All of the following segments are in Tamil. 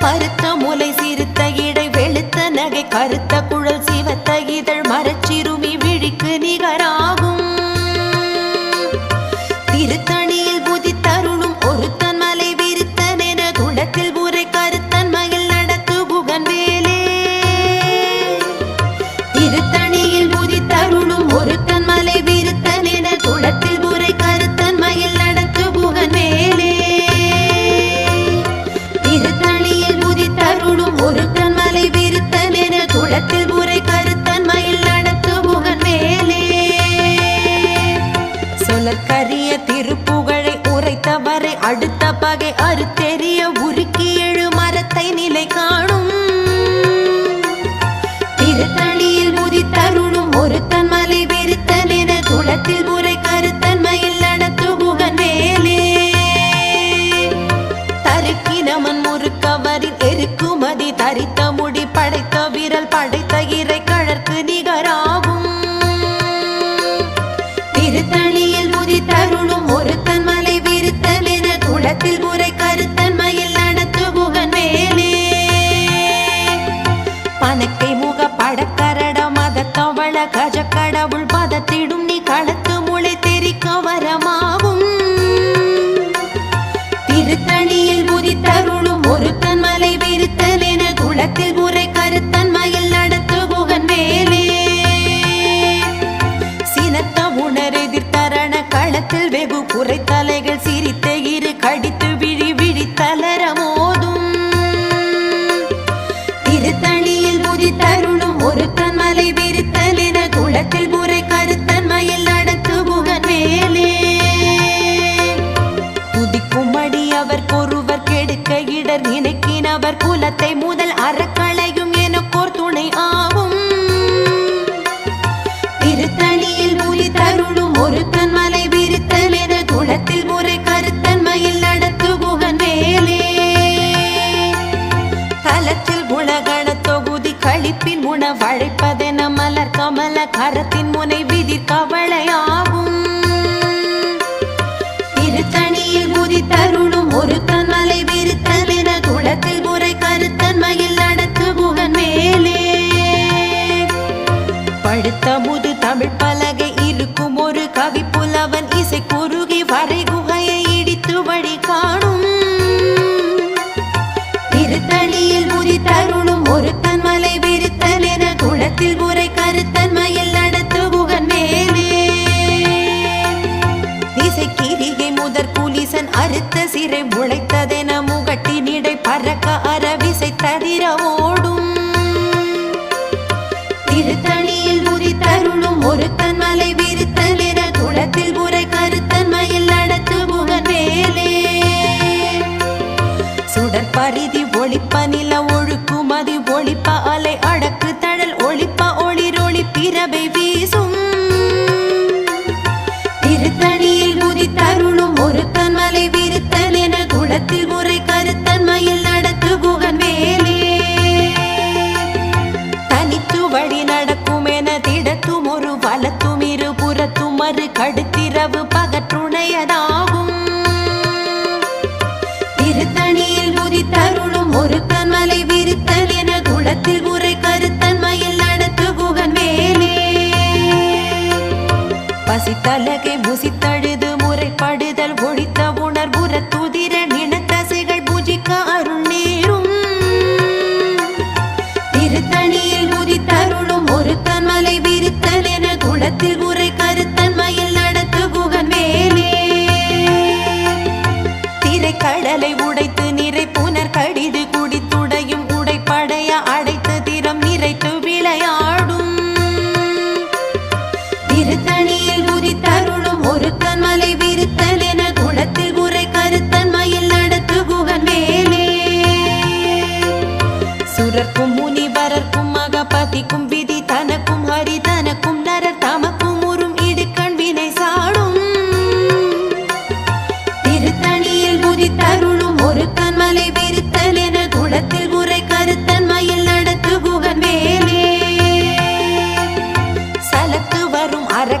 பருத்த முலை சிறுத்த இடை வெளுத்த நகை கருத்த அடுத்த பகை அறுத்தெறிய கடுத்திரவு பகற்றுணையதாகும்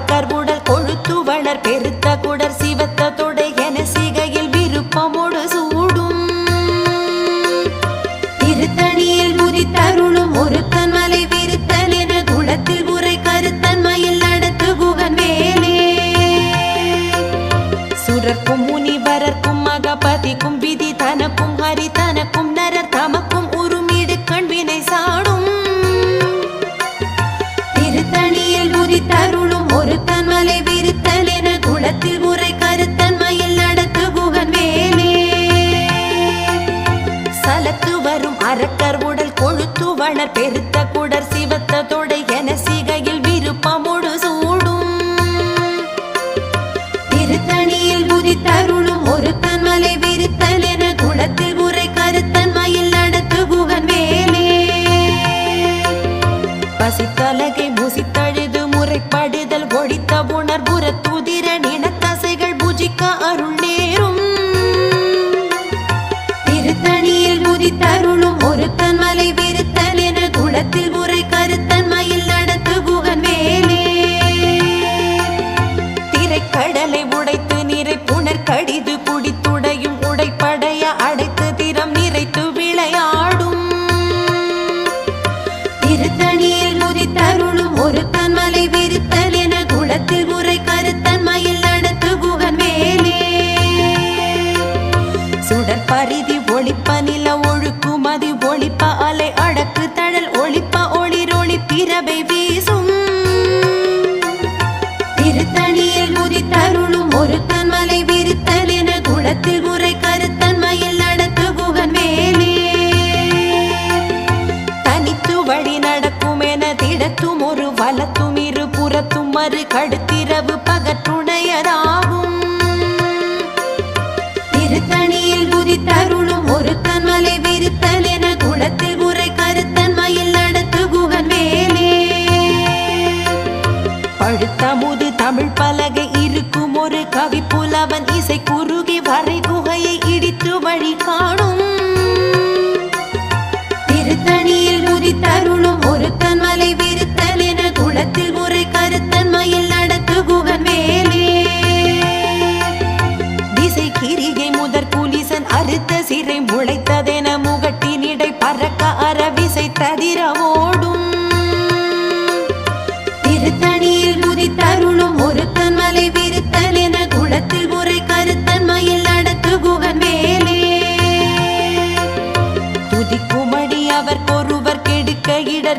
கர்புடல் door பனில ஒழுக்குமதி ஒழிப்ப அலை அடக்க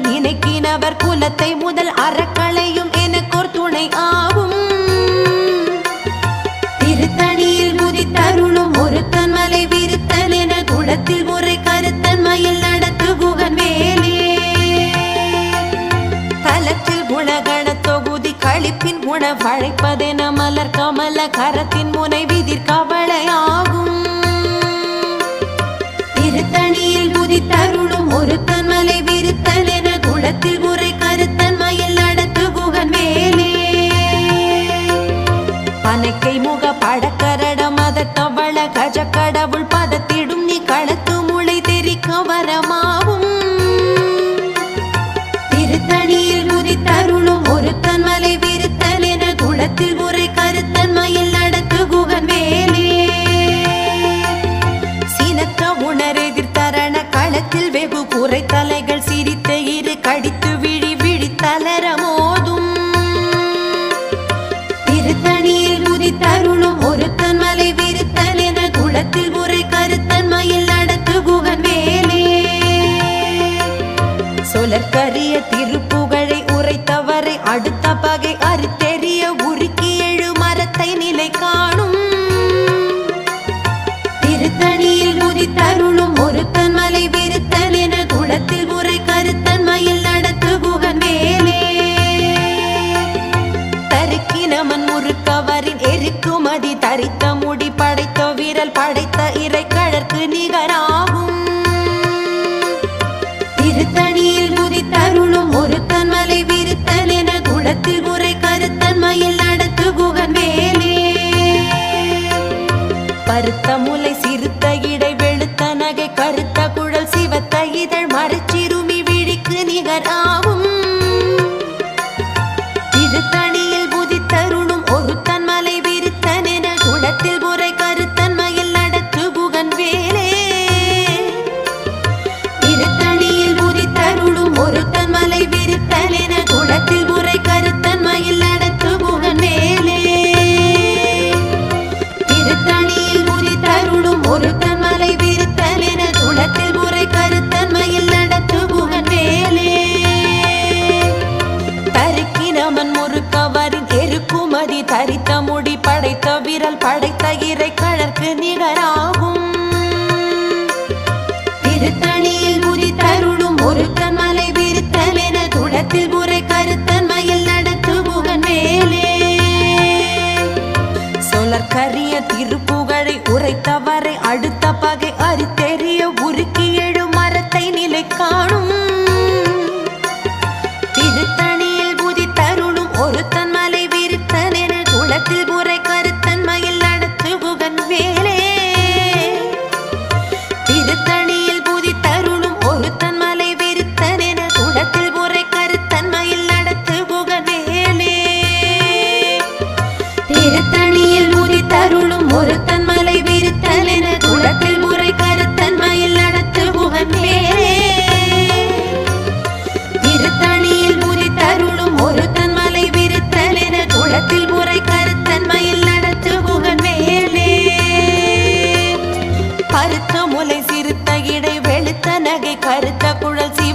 நினைக்கினவர் குலத்தை முதல் அறக்களையும் எனக்கோர் துணை ஆகும். திருத்தணியில் முதி தருணும் ஒருத்தன் மலை விருத்தன் என குளத்தில் முறை கருத்தன் மயில் நடத்து குகன் மேலே. தலத்தில் குணகண தொகுதி கழிப்பின் குண வழைப்பதென மலர் கமல கரத்தின் முனை விதிர் கரிய திருப்புகழை உரைத்தவரை அடுத்த பகை அறுத்தெறிய உருக்கி எழு மரத்தை நிலை காணும். திருத்தணியில் முதித்தருளும் ஒருத்தன் மலை விருத்தன் என குளத்தில் உரை கருத்தன் மயில் நடத்து புகன் மேலே. தருக்கினமன் முறுக்கவரின் எருக்கு மதி தரித்த முடி படைத்த வீரல் படைத்த இறை கழற்கு நிகரா குழல் சிவத்த இதழ் மறுச்சிறுமி விழிக்கு நிகராகும். அகதிகராகும் திருத்தணியில் குதித்தருளும் ஒருத்தன் மலை விருத்தலென துளத்தில் உரை கருத்தன் மயில் நடத்துபுகன் மேலே. சொலற்கரிய திருப்புகழை உரைத்தவரை அடுத்த பகை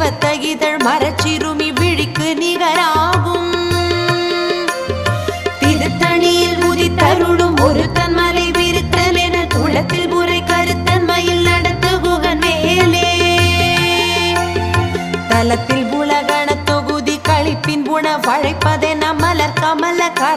சிவத்த இதழ் மரச்சிறுமி விழிக்கு நிகராகும். திருத்தணியில் உதித்தருளும் ஒரு தன்மலை விருத்தல் என குளத்தில் முறை கருத்தன்மையில் நடத்த குகன் மேலே. தலத்தில் புலகண தொகுதி கழிப்பின் உணவழைப்பதென மலர் கமல கர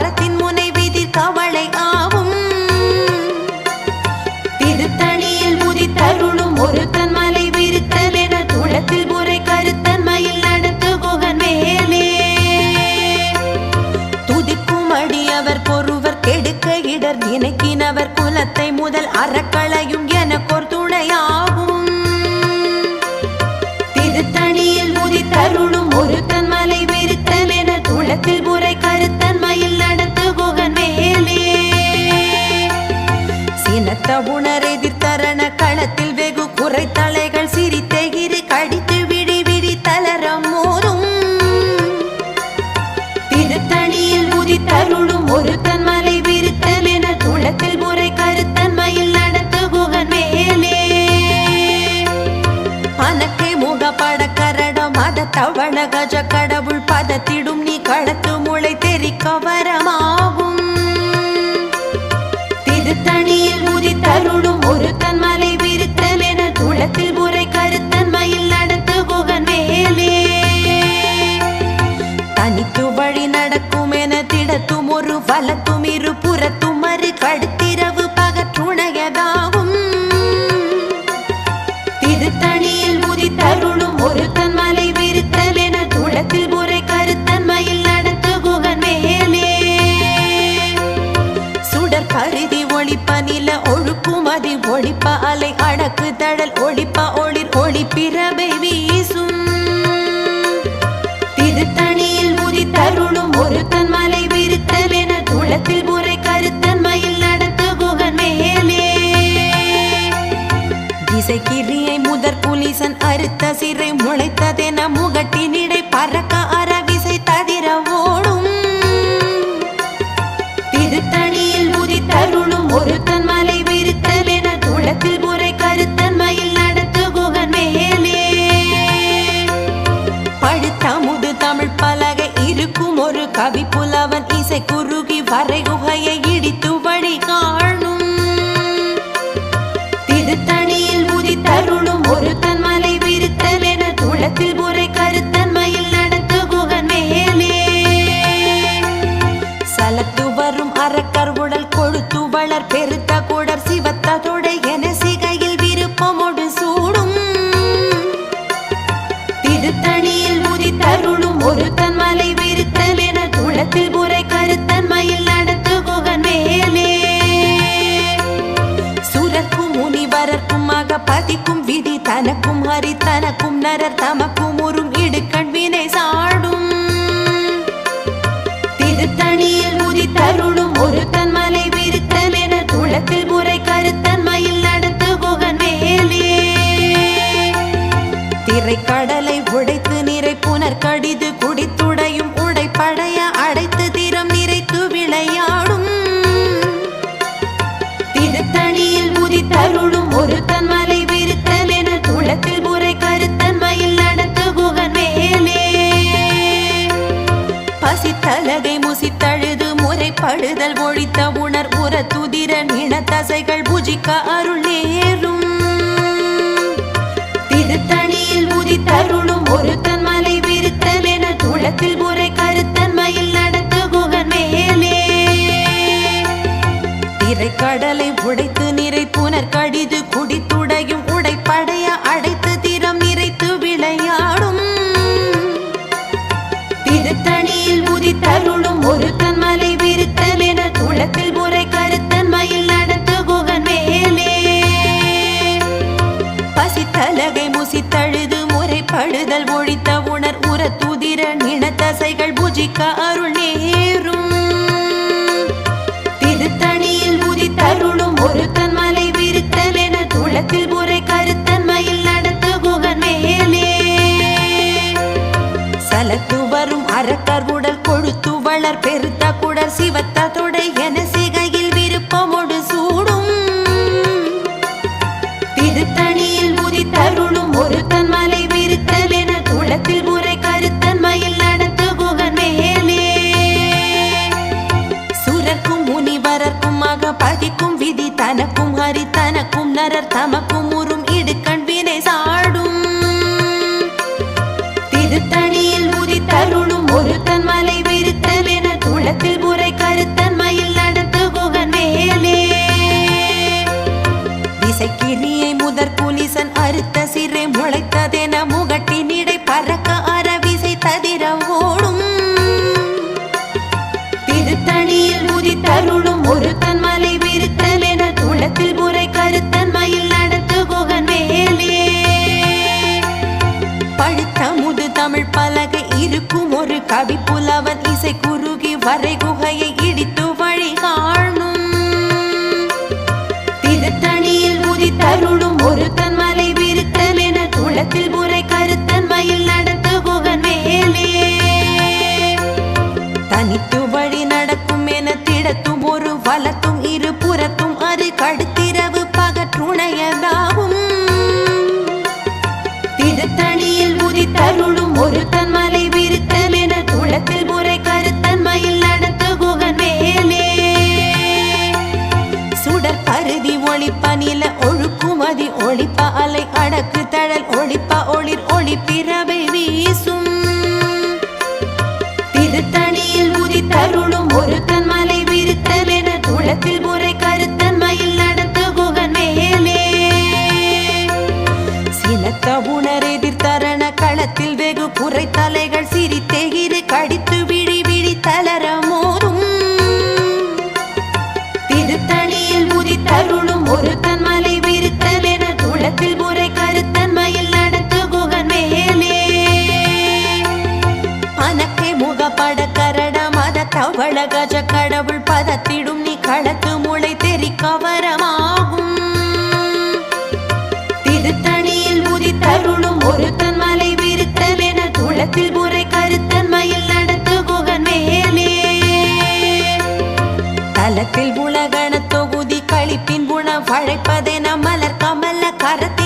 முதல் அறக்க தவண கஜ கடவுள் பதத்திடும் நீ களத்து முளை தெரி கவரமாகும் திருத்தணியில் உரி தருளும் ஒரு தன்மலை விருத்தன் என துளத்தில் உரை கருத்தன்மையில் நடத்து குகன் மேலே. தனித்து வழி நடக்கும் என திடத்தும் ஒரு வலத்தும் இரு புறத்தும் மறு கடுத்திரவு பகற்றுணையதாகும். திருத்தணியில் உரி தருளும் ஒளிப்பா அலை அடக்கு தழல் ஒளிப்பா ஒளிர் ஒளி பிறவை வீசும். திருத்தணியில் முதி தருளும் ஒருத்தன் மலை விருத்தல் என துளத்தில் முறை கருத்தன் மயில் நடத்த குகன் மேலே. திசை கிரியை முதற் புலிசன் அறுத்த சிறை முளைத்த பட்டிக்கும் விதி தனக்கும் ஹரி தனக்கும் நரர் தமக்கும் உறும் இடுக்கண் வினை சாடும். திருத்தணியில் முதி தருளும் ஒரு தன்மலை விருத்தன் என துளத்தில் முறை கருத்தன்மையில் நடத்து குகன் வேலே திரைக்கடலை உடைத்து நிறை புனர் கடிது கலகை முசித்தழுது முறைப்படுதல் ஒழித்த உணர் உர துதிர நிலத்தசைகள் புஜிக்க அருள் நேரும். திருத்தணியில் உதித்தருளும் ஒரு தன்மலை விருத்தல் என துளத்தில் முறை கருத்தன்மையில் நடத்த குகன் மேலே. திரைக்கடலை உடை தழுது முறைப்படுதல் ஒழித்த உணர் உர துதிர நினத்தசைகள் பூஜிக்க அருள் நேரும். திருத்தணியில் உதித்தருளும் ஒரு தன்மலை விருத்தல் என துளத்தில் முறை கருத்தன்மையில் நடத்த குகன் மேலே. சலத்து வரும் அறக்கர் உடல் கொழுத்து வளர் பெருத்த குடல் சிவத்த தொடர் நரர் தமக்கும் உறும் இடு கண்பினை சாடும். திருத்தணியில் உதித்தருளும் ஒரு தன் மலை விருத்தல் என துளத்தில் முறை கருத்தன் மயில் நடத்து குகன் வேலே திசைக்கிரியை முதற் புலிசன் அறுத்த சிறை முளைத்ததென முகட்டின் మరిగు பழைப்பதென மலர் கமல கரத்த.